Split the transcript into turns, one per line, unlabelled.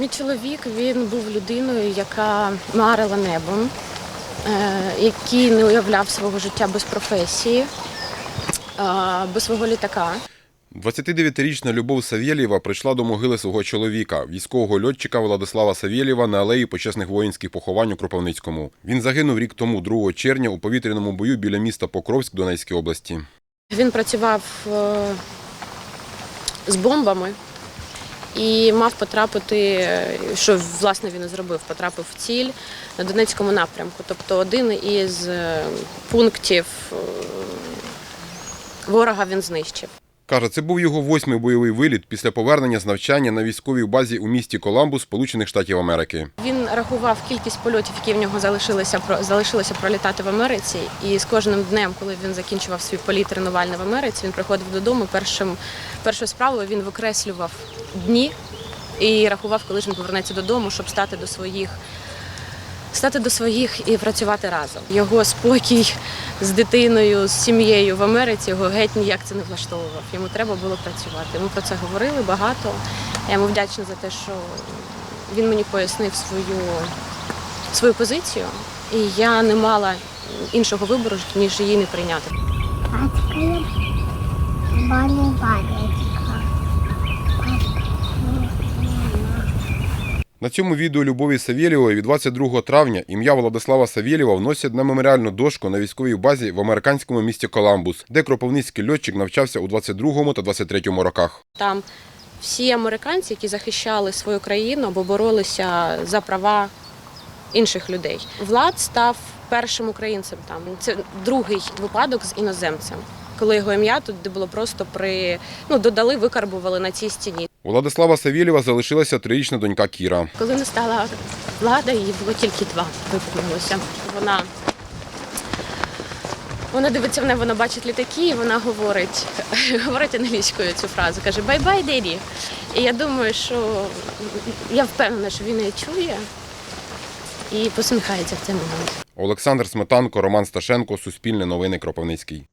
Мій чоловік він був людиною, яка марила небом, е, який не уявляв свого життя без професії, без свого літака.
29-річна Любов Савєлєва прийшла до могили свого чоловіка, військового льотчика Владислава Савєлєва на алеї почесних воїнських поховань у Кропивницькому. Він загинув рік тому, 2 червня, у повітряному бою біля міста Покровськ Донецької області.
Він працював е, з бомбами і мав потрапити, що власне він і зробив, потрапив в ціль на Донецькому напрямку. Тобто один із е, пунктів е, ворога він знищив.
Каже, це був його восьмий бойовий виліт після повернення з навчання на військовій базі у місті Коламбус, Сполучених Штатів Америки.
Він рахував кількість польотів, які в нього залишилися залишилося пролітати в Америці. І з кожним днем, коли він закінчував свій політ тренувальний в Америці, він приходив додому. Першим першою справою він викреслював дні і рахував, коли ж він повернеться додому, щоб стати до своїх. Стати до своїх і працювати разом. Його спокій з дитиною, з сім'єю в Америці його геть ніяк це не влаштовував. Йому треба було працювати. Ми про це говорили багато. Я йому вдячна за те, що він мені пояснив свою, свою позицію, і я не мала іншого вибору, ніж її не прийняти.
Открыт Бали
На цьому відео Любові Савєлєвої від 22 травня ім'я Владислава Савєлєва вносять на меморіальну дошку на військовій базі в американському місті Коламбус, де кропивницький льотчик навчався у 22 та 23 роках.
Там всі американці, які захищали свою країну або боролися за права інших людей. Влад став першим українцем там. Це другий випадок з іноземцем, коли його ім'я тут було просто при ну додали, викарбували на цій стіні.
У Владислава Савєлєва залишилася трирічна донька Кіра.
Коли не стала влада, їй було тільки два виповнилося. Вона, вона дивиться в небо, вона бачить літаки, і вона говорить, говорить англійською цю фразу, каже «Bye-bye, daddy». І я думаю, що я впевнена, що він її чує і посміхається в цей момент.
Олександр Сметанко, Роман Сташенко, Суспільне новини Кропивницький.